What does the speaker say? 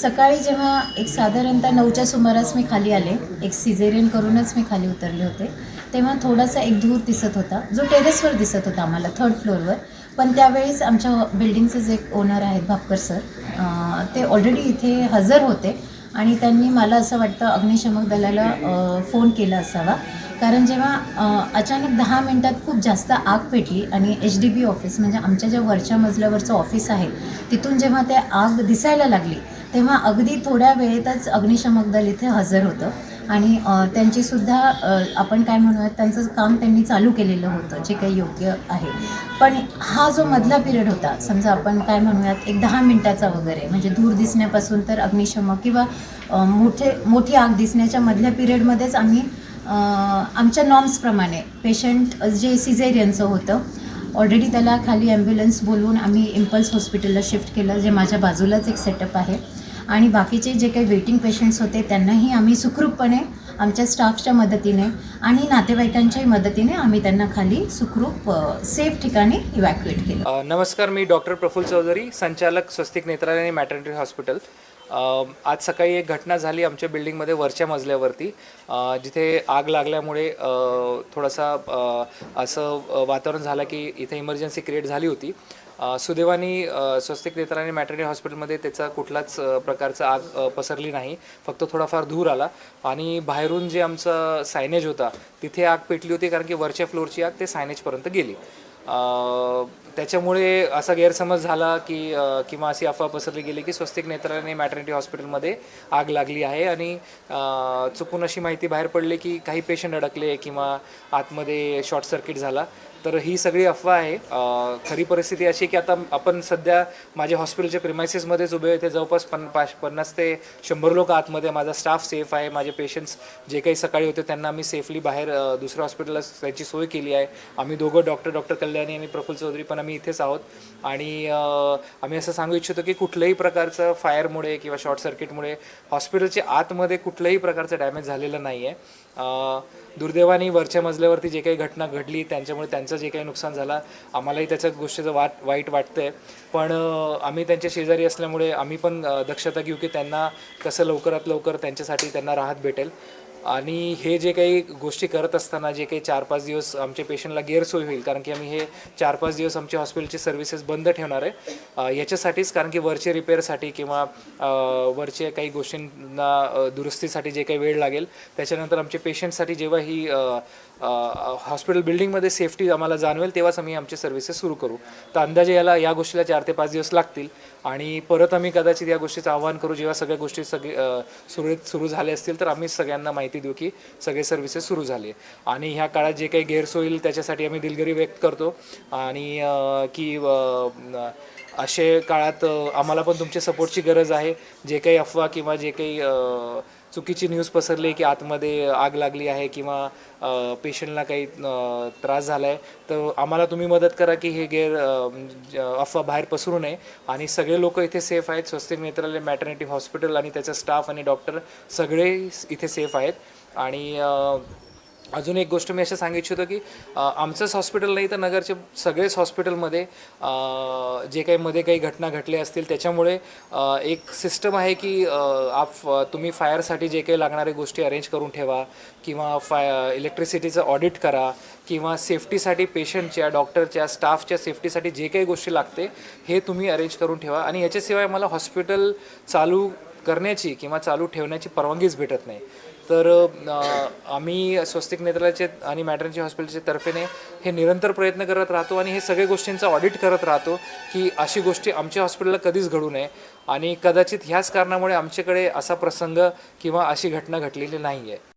सकाळी जेव्हा एक साधारणतः नऊच्या सुमारास मी खाली आले एक सिझेरियन करूनच मी खाली उतरले होते तेव्हा थोडासा एक धूर दिसत होता जो टेरेसवर दिसत होता आम्हाला थर्ड फ्लोअरवर पण त्यावेळेस आमच्या बिल्डिंगचे जे ओनर आहेत भापकर सर ते ऑलरेडी इथे हजर होते आणि त्यांनी मला असं वाटतं अग्निशमक दलाला फोन केला असावा. कारण जेव्हा अचानक दहा मिनटात खूप जास्त आग पेटली आणि एच डी बी ऑफिस म्हणजे आमच्या ज्या वरच्या मजल्यावरचं ऑफिस आहे तिथून जेव्हा ते आग दिसायला लागली तेव्हा अगदी थोड्या वेळेतच अग्निशमक दल इथे हजर होतं. आणि त्यांचीसुद्धा आपण काय म्हणूयात त्यांचं काम त्यांनी चालू केलेलं होतं जे काही योग्य आहे. पण हा जो मधला पिरियड होता समजा आपण काय म्हणूयात एक दहा मिनटाचा वगैरे म्हणजे दूर दिसण्यापासून तर अग्निशमक किंवा मोठे मोठी आग दिसण्याच्या मधल्या पिरियडमध्येच आम्ही आमच्या नॉर्म्सप्रमाणे पेशंट जे सिझेरियनचं होतं ऑलरेडी त्याला खाली ॲम्ब्युलन्स बोलवून आम्ही इम्पल्स हॉस्पिटलला शिफ्ट केलं जे माझ्या बाजूलाच एक सेटअप आहे. आणि बाकीचे जे काही वेटिंग पेशंट्स होते त्यांनाही आम्ही सुखरूपपणे आमच्या स्टाफच्या मदतीने आणि नातेवाईकांच्याही मदतीने आम्ही त्यांना खाली सुखरूप सेफ ठिकाणी इव्हॅक्युएट केलं. नमस्कार मी डॉक्टर प्रफुल चौधरी संचालक स्वस्तिक नेत्रालय आणि मॅटर्निटी हॉस्पिटल आज सकाळी एक घटना झाली आमच्या बिल्डिंगमध्ये वरच्या मजल्यावरती. जिथे आग लागल्यामुळे थोडासा असं वातावरण झालं की इथे इमर्जन्सी क्रिएट झाली होती. सुदैवानी स्वस्तिक नेत्राने आणि मॅटर्निटी हॉस्पिटलमध्ये त्याचा कुठलाच प्रकारचा आग पसरली नाही. फक्त थोडाफार धूर आला आणि बाहेरून जे आमचं सायनेज होता तिथे आग पेटली होती कारण की वरच्या फ्लोअरची आग ते सायनेजपर्यंत गेली. त्याच्यामुळे असा गैरसमज झाला की किंवा अशी अफवा पसरली गेली की स्वस्तिक नेत्राने मॅटर्निटी हॉस्पिटलमध्ये आग लागली आहे आणि चुकून अशी माहिती बाहेर पडली की काही पेशंट अडकले किंवा आतमध्ये शॉर्ट सर्किट झाला. तर ही सगळी अफवा आहे. खरी परिस्थिती अशी की आता आपण सध्या माझ्या हॉस्पिटलच्या प्रिमायसेसमध्येच उभे आहे. जवळपास पन पाच पन्नास ते शंभर लोक आतमध्ये. माझा स्टाफ सेफ आहे. माझे पेशंट्स जे काही सकाळी होते त्यांना आम्ही सेफली बाहेर दुसऱ्या हॉस्पिटलला त्यांची सोय केली आहे. आम्ही दोघं डॉक्टर डॉक्टर कल्याणी आणि प्रफुल्ल चौधरी पण आम्ही इथेच आहोत. आणि आम्ही असं सांगू इच्छितो की कुठल्याही प्रकारचं फायरमुळे किंवा शॉर्ट सर्किटमुळे हॉस्पिटलच्या आतमध्ये कुठल्याही प्रकारचं डॅमेज झालेलं नाही आहे दुर्दैवानी दुर्दैवाने वरच्या मजल्यावरती जे काही घटना घडली त्यांच्यामुळे त्यांचं जे काही नुकसान झालं आम्हालाही त्याच्या गोष्टीचं वाट वाईट वाटतंय. पण आम्ही त्यांच्या शेजारी असल्यामुळे आम्ही पण दक्षता घेऊ की त्यांना कसं लवकरात लवकर त्यांच्यासाठी त्यांना राहत भेटेल. आणि हे जे काही गोष्टी करत असताना जे काही चार पाच दिवस आमच्या पेशंटला गैरसोय होईल कारण की आम्ही हे चार पाच दिवस आमच्या हॉस्पिटलची सर्व्हिसेस बंद ठेवणार आहे. याच्यासाठीच कारण की वरचे रिपेअरसाठी किंवा वरचे काही गोष्टींना दुरुस्तीसाठी जे काही वेळ लागेल त्याच्यानंतर आमच्या पेशंटसाठी जेव्हा ही हॉस्पिटल बिल्डिंगमध्ये सेफ्टी आम्हाला जाणवेल तेव्हाच आम्ही आमचे सर्व्हिसेस सुरू करू. तर अंदाजे याला या गोष्टीला चार ते पाच दिवस लागतील. आणि परत आम्ही कदाचित या गोष्टीचं आवाहन करू जेव्हा सगळ्या गोष्टी सगळे सुरळीत सुरू झाल्या असतील तर आम्ही सगळ्यांना माहिती देऊ की सगळे सर्व्हिसेस सुरू झाले. आणि ह्या काळात जे काही गैरसोय होईल त्याच्यासाठी आम्ही दिलगिरी व्यक्त करतो. आणि की असे काळात आम्हाला पण तुमच्या सपोर्टची गरज आहे. जे काही अफवा किंवा जे काही चुकीची न्यूज पसरली की आतमध्ये आग लागली आहे किंवा पेशंटला काही त्रास झाला आहे तर आम्हाला तुम्ही मदत करा की हे गैर म्हणजे, अफवा बाहेर पसरू नये. आणि सगळे लोक इथे सेफ आहेत स्वस्तिक नेत्रालय मॅटर्निटी हॉस्पिटल आणि त्याचा स्टाफ आणि डॉक्टर सगळे इथे सेफ आहेत. आणि अजून एक गोष्ट मी असं सांगू इच्छितो की आमचंच हॉस्पिटल नाही तर नगरचे सगळेच हॉस्पिटलमध्ये जे काही मध्ये काही घटना घडल्या असतील त्याच्यामुळे एक सिस्टम आहे की आप तुम्ही फायरसाठी जे काही लागणाऱ्या गोष्टी अरेंज करून ठेवा किंवा फाय इलेक्ट्रिसिटीचं ऑडिट करा किंवा सेफ्टीसाठी पेशंटच्या डॉक्टरच्या स्टाफच्या सेफ्टीसाठी जे काही गोष्टी लागते हे तुम्ही अरेंज करून ठेवा. आणि याच्याशिवाय मला हॉस्पिटल चालू करण्याची किंवा चालू ठेवण्याची परवानगीच भेटत नाही. तर आम्ही स्वस्तिक नेत्रालयाचे आणि मॅटर्निटी हॉस्पिटलच्या तर्फेने हे निरंतर प्रयत्न करत राहतो आणि हे सगळे गोष्टींचा ऑडिट करत राहतो की अशी गोष्टी आमच्या हॉस्पिटलला कधीच घडू नये आणि कदाचित ह्याच कारणामुळे आमच्याकडे असा प्रसंग किंवा अशी घटना घडलेली नाही आहे